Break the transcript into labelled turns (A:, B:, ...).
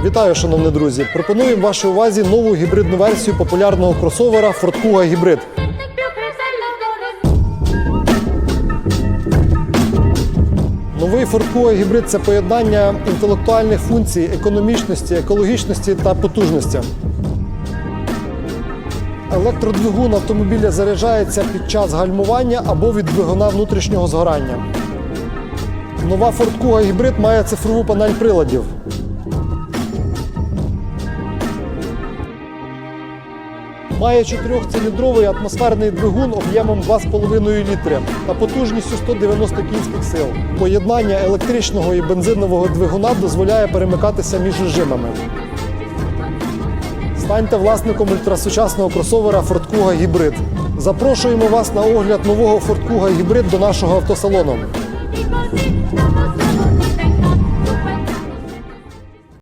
A: Вітаю, шановні друзі! Пропонуємо вашій увазі нову гібридну версію популярного кросовера Ford Hybrid. Новий Ford Hybrid – це поєднання інтелектуальних функцій, економічності, екологічності та потужності. Електродвигун автомобіля заряджається під час гальмування або від двигуна внутрішнього згорання. Нова Kuga Hybrid має цифрову панель приладів. Має чотирьохциліндровий атмосферний двигун об'ємом 2,5 літри та потужністю 190 кінських сил. Поєднання електричного і бензинового двигуна дозволяє перемикатися між режимами. Станьте власником ультрасучасного кросовера Ford Kuga Hybrid. Запрошуємо вас на огляд нового Ford Kuga Hybrid до нашого автосалону.